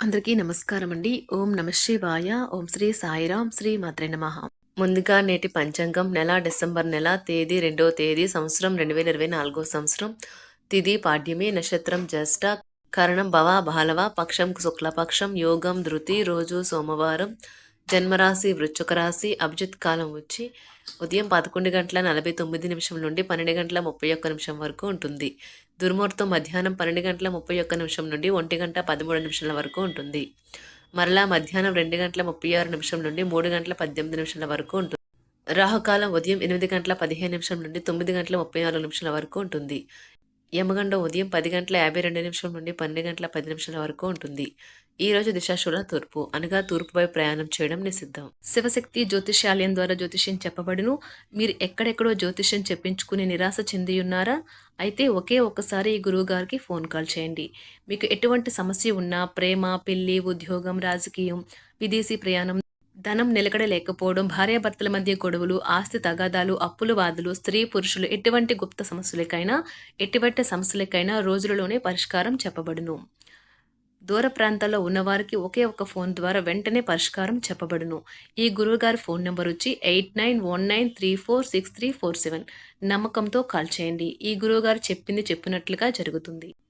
అందరికీ నమస్కారం అండి ఓం నమ శివాయ. ఓం శ్రీ సాయిరాం. శ్రీ మాత్రే నమ. ముందుగా నేటి పంచాంగం నెల డిసెంబర్ నెల తేదీ రెండవ తేదీ సంవత్సరం రెండు వేల ఇరవై నాలుగో సంవత్సరం. తిది పాడ్యమి నక్షత్రం జ్యేష్ఠ. కరణం భవ బాలవ పక్షం శుక్లపక్షం యోగం ధృతి రోజు సోమవారం. జన్మరాశి వృశ్చిక రాశి అభిజిత్ కాలం వచ్చి ఉదయం పదకొండు గంటల నలభై తొమ్మిది నిమిషం నుండి పన్నెండు గంటల ముప్పై ఒక్క నిమిషం వరకు ఉంటుంది. దుర్ముహూర్తం మధ్యాహ్నం పన్నెండు గంటల ముప్పై ఒక్క నిమిషం నుండి ఒంటి గంట పదమూడు నిమిషాల వరకు ఉంటుంది. మరలా మధ్యాహ్నం రెండు గంటల ముప్పై ఆరు నిమిషం నుండి మూడు గంటల పద్దెనిమిది నిమిషాల వరకు ఉంటుంది. రాహుకాలం ఉదయం ఎనిమిది గంటల పదిహేను నిమిషం నుండి తొమ్మిది గంటల ముప్పై నాలుగు నిమిషాల వరకు ఉంటుంది. యమగండ ఉదయం పది గంటల యాభై రెండు నిమిషం నుండి పన్నెండు గంటల పది నిమిషాల వరకు ఉంటుంది. ఈ రోజు దిశాశూల తూర్పు. అనగా తూర్పుపై ప్రయాణం చేయడం నిషిద్ధం. శివశక్తి జ్యోతిష్యాలయం ద్వారా జ్యోతిష్యం చెప్పబడును. మీరు ఎక్కడెక్కడో జ్యోతిష్యం చెప్పించుకుని నిరాశ చెంది ఉన్నారా అయితే ఒకే ఒక్కసారి ఈ గురువు గారికి ఫోన్ కాల్ చేయండి. మీకు ఎటువంటి సమస్య ఉన్నా ప్రేమ పెళ్ళి ఉద్యోగం రాజకీయం విదేశీ ప్రయాణం ధనం నిలకడ లేకపోవడం భార్యాభర్తల మధ్య గొడవలు ఆస్తి తగాదాలు అప్పుల బాధలు స్త్రీ పురుషులు ఎటువంటి గుప్త సమస్యలకైనా ఎటువంటి సమస్యలకైనా రోజులలోనే పరిష్కారం చెప్పబడును. దూర ప్రాంతాల్లో ఉన్నవారికి ఒకే ఒక ఫోన్ ద్వారా వెంటనే పరిష్కారం చెప్పబడును. ఈ గురువుగారి ఫోన్ నెంబర్ వచ్చి eight nine one nine three four six three four seven. నమ్మకంతో కాల్ చేయండి. ఈ గురువుగారు చెప్పింది చెప్పినట్లుగా జరుగుతుంది.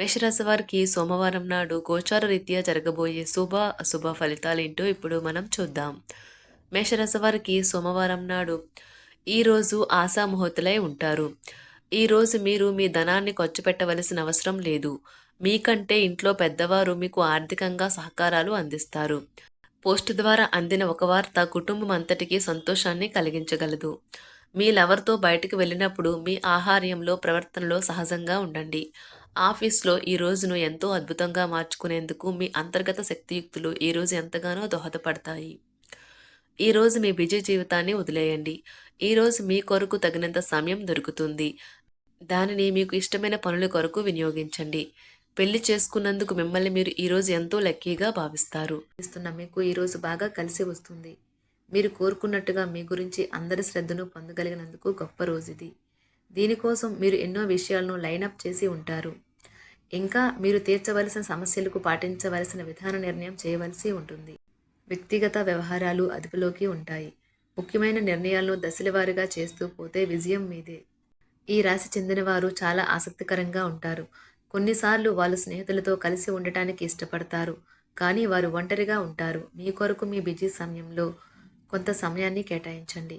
మేషరాశి వారికి సోమవారం నాడు గోచార రీత్యా జరగబోయే శుభ అశుభ ఫలితాలు ఏంటో ఇప్పుడు మనం చూద్దాం. మేషరాశి వారికి సోమవారం నాడు ఈరోజు ఆశాముహూర్తులై ఉంటారు. ఈరోజు మీరు మీ ధనాన్ని ఖర్చు పెట్టవలసిన అవసరం లేదు. మీకంటే ఇంట్లో పెద్దవారు మీకు ఆర్థికంగా సహకారాలు అందిస్తారు. పోస్ట్ ద్వారా అందిన ఒక వార్త కుటుంబం అంతటికీ సంతోషాన్ని కలిగించగలదు. మీ లవర్తో బయటకు వెళ్ళినప్పుడు మీ ఆహార్యంలో ప్రవర్తనలో సహజంగా ఉండండి. ఆఫీస్లో ఈ రోజును ఎంతో అద్భుతంగా మార్చుకునేందుకు మీ అంతర్గత శక్తియుక్తులు ఈ రోజు ఎంతగానో దోహదపడతాయి. ఈరోజు మీ బిజీ జీవితాన్ని వదిలేయండి. ఈరోజు మీ కొరకు తగినంత సమయం దొరుకుతుంది. దానిని మీకు ఇష్టమైన పనుల కొరకు వినియోగించండి. పెళ్ళి చేసుకున్నందుకు మిమ్మల్ని మీరు ఈరోజు ఎంతో లక్కీగా భావిస్తారు. ఇస్తున్న మీకు ఈరోజు బాగా కలిసి వస్తుంది. మీరు కోరుకున్నట్టుగా మీ గురించి అందరి శ్రద్ధను పొందగలిగినందుకు గొప్ప రోజు ఇది. దీనికోసం మీరు ఎన్నో విషయాలను లైనప్ చేసి ఉంటారు. ఇంకా మీరు తీర్చవలసిన సమస్యలకు పాటించవలసిన విధాన నిర్ణయం చేయవలసి ఉంటుంది. వ్యక్తిగత వ్యవహారాలు అదుపులోకి ఉంటాయి. ముఖ్యమైన నిర్ణయాలను దశలవారీగా చేస్తూ పోతే విజయం మీదే. ఈ రాశి చెందినవారు చాలా ఆసక్తికరంగా ఉంటారు. కొన్నిసార్లు వాళ్ళు స్నేహితులతో కలిసి ఉండటానికి ఇష్టపడతారు. కానీ వారు ఒంటరిగా ఉంటారు. మీ కొరకు మీ బిజీ సమయంలో కొంత సమయాన్ని కేటాయించండి.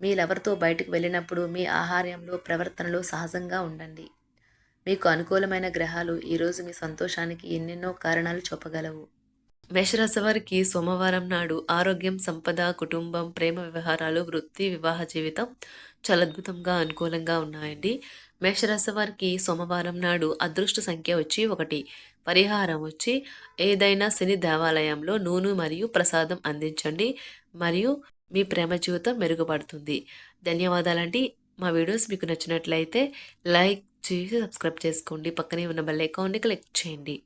మీ లవర్తో బయటకు వెళ్ళినప్పుడు మీ ఆహార్యంలో ప్రవర్తనలో సహజంగా ఉండండి. మీకు అనుకూలమైన గ్రహాలు ఈరోజు మీ సంతోషానికి ఎన్నెన్నో కారణాలు చూపగలవు. మేషరాశి వారికి సోమవారం నాడు ఆరోగ్యం సంపద కుటుంబం ప్రేమ వ్యవహారాలు వృత్తి వివాహ జీవితం చాలా అద్భుతంగా అనుకూలంగా ఉన్నాయండి. మేషరాశి వారికి సోమవారం నాడు అదృష్ట సంఖ్య వచ్చి ఒకటి. పరిహారం వచ్చి ఏదైనా శని దేవాలయంలో నూనె మరియు ప్రసాదం అందించండి. మరియు మీ ప్రేమ జీవితం మెరుగుపడుతుంది. ధన్యవాదాలండి. మా వీడియోస్ మీకు నచ్చినట్లయితే లైక్ చేసి సబ్స్క్రైబ్ చేసుకోండి. పక్కనే ఉన్న బెల్ ఐకాన్ని క్లిక్ చేయండి.